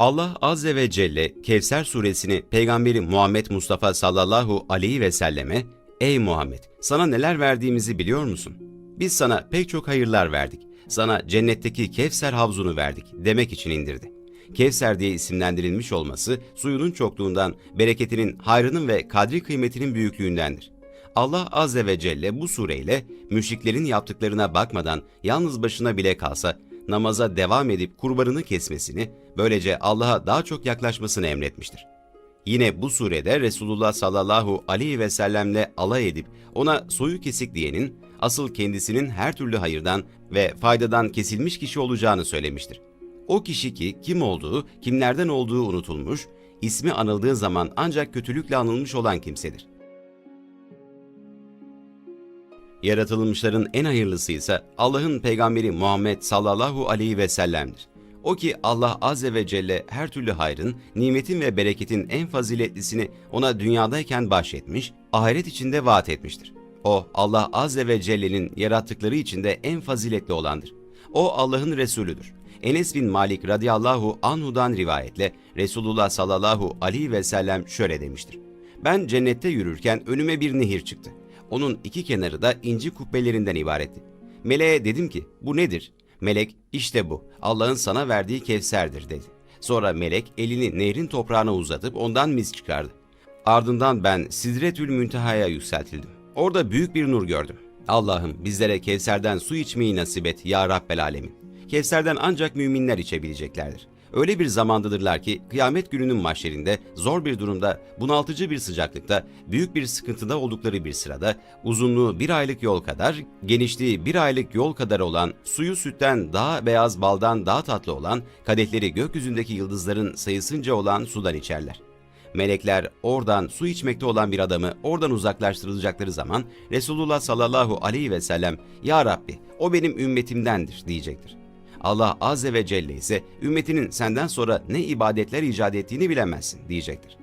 Allah Azze ve Celle Kevser suresini Peygamberi Muhammed Mustafa sallallahu aleyhi ve selleme Ey Muhammed sana neler verdiğimizi biliyor musun? Biz sana pek çok hayırlar verdik. Sana cennetteki Kevser havzunu verdik demek için indirdi. Kevser diye isimlendirilmiş olması suyunun çokluğundan, bereketinin, hayrının ve kadri kıymetinin büyüklüğündendir. Allah Azze ve Celle bu sureyle müşriklerin yaptıklarına bakmadan yalnız başına bile kalsa namaza devam edip kurbanını kesmesini, böylece Allah'a daha çok yaklaşmasını emretmiştir. Yine bu surede Resulullah sallallahu aleyhi ve sellemle alay edip ona soyu kesik diyenin asıl kendisinin her türlü hayırdan ve faydadan kesilmiş kişi olacağını söylemiştir. O kişi ki kim olduğu, kimlerden olduğu unutulmuş, ismi anıldığı zaman ancak kötülükle anılmış olan kimsedir. Yaratılmışların en hayırlısı ise Allah'ın peygamberi Muhammed sallallahu aleyhi ve sellem'dir. O ki Allah azze ve celle her türlü hayrın, nimetin ve bereketin en faziletlisini ona dünyadayken bahşetmiş, ahiret içinde vaat etmiştir. O Allah azze ve celle'nin yarattıkları içinde en faziletli olandır. O Allah'ın Resulüdür. Enes bin Malik radıyallahu anhudan rivayetle Resulullah sallallahu aleyhi ve sellem şöyle demiştir. Ben cennette yürürken önüme bir nehir çıktı. Onun iki kenarı da inci kubbelerinden ibaretti. Meleğe dedim ki bu nedir? Melek işte bu Allah'ın sana verdiği kevserdir dedi. Sonra melek elini nehrin toprağına uzatıp ondan mis çıkardı. Ardından ben Sidretül Münteha'ya yükseltildim. Orada büyük bir nur gördüm. Allah'ım bizlere Kevser'den su içmeyi nasip et ya Rabbel Alemin. Kevser'den ancak müminler içebileceklerdir. Öyle bir zamandadırlar ki kıyamet gününün mahşerinde zor bir durumda, bunaltıcı bir sıcaklıkta, büyük bir sıkıntıda oldukları bir sırada uzunluğu bir aylık yol kadar, genişliği bir aylık yol kadar olan, suyu sütten daha beyaz baldan daha tatlı olan, kadehleri gökyüzündeki yıldızların sayısınca olan sudan içerler. Melekler oradan su içmekte olan bir adamı oradan uzaklaştırılacakları zaman Resulullah sallallahu aleyhi ve sellem Ya Rabbi o benim ümmetimdendir diyecektir. Allah azze ve celle ise ümmetinin senden sonra ne ibadetler icat ettiğini bilemezsin diyecektir.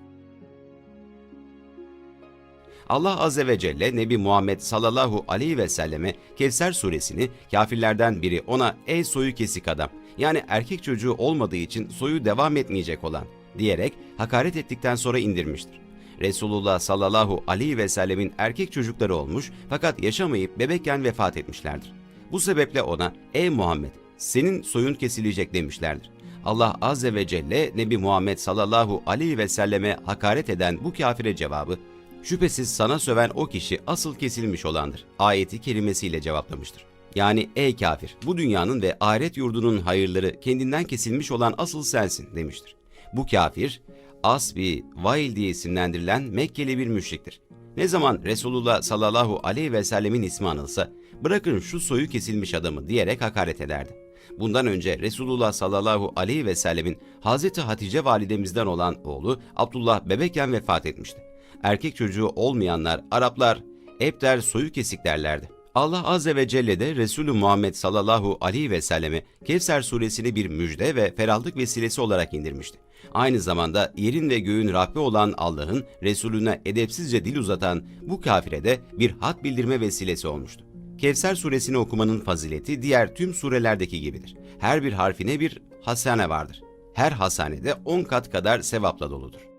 Allah azze ve celle Nebi Muhammed sallallahu aleyhi ve selleme Kevser suresini kafirlerden biri ona ey soyu kesik adam yani erkek çocuğu olmadığı için soyu devam etmeyecek olan diyerek hakaret ettikten sonra indirmiştir. Resulullah sallallahu aleyhi ve sellemin erkek çocukları olmuş fakat yaşamayıp bebekken vefat etmişlerdir. Bu sebeple ona ey Muhammed senin soyun kesilecek demişlerdir. Allah azze ve celle Nebi Muhammed sallallahu aleyhi ve selleme hakaret eden bu kafire cevabı şüphesiz sana söven o kişi asıl kesilmiş olandır. Ayeti kelimesiyle cevaplamıştır. Yani ey kafir bu dünyanın ve ahiret yurdunun hayırları kendinden kesilmiş olan asıl sensin demiştir. Bu kafir Asbi, Vail diye isimlendirilen Mekkeli bir müşriktir. Ne zaman Resulullah sallallahu aleyhi ve sellemin ismi anılsa, bırakın şu soyu kesilmiş adamı diyerek hakaret ederdi. Bundan önce Resulullah sallallahu aleyhi ve sellemin Hazreti Hatice validemizden olan oğlu Abdullah bebekken vefat etmişti. Erkek çocuğu olmayanlar Araplar Ebter soyu kesik derlerdi. Allah Azze ve Celle de Resulü Muhammed sallallahu aleyhi ve selleme Kevser suresini bir müjde ve ferahlık vesilesi olarak indirmişti. Aynı zamanda yerin ve göğün Rabbi olan Allah'ın Resulüne edepsizce dil uzatan bu kafire de bir hat bildirme vesilesi olmuştu. Kevser suresini okumanın fazileti diğer tüm surelerdeki gibidir. Her bir harfine bir hasane vardır. Her hasanede 10 kat kadar sevapla doludur.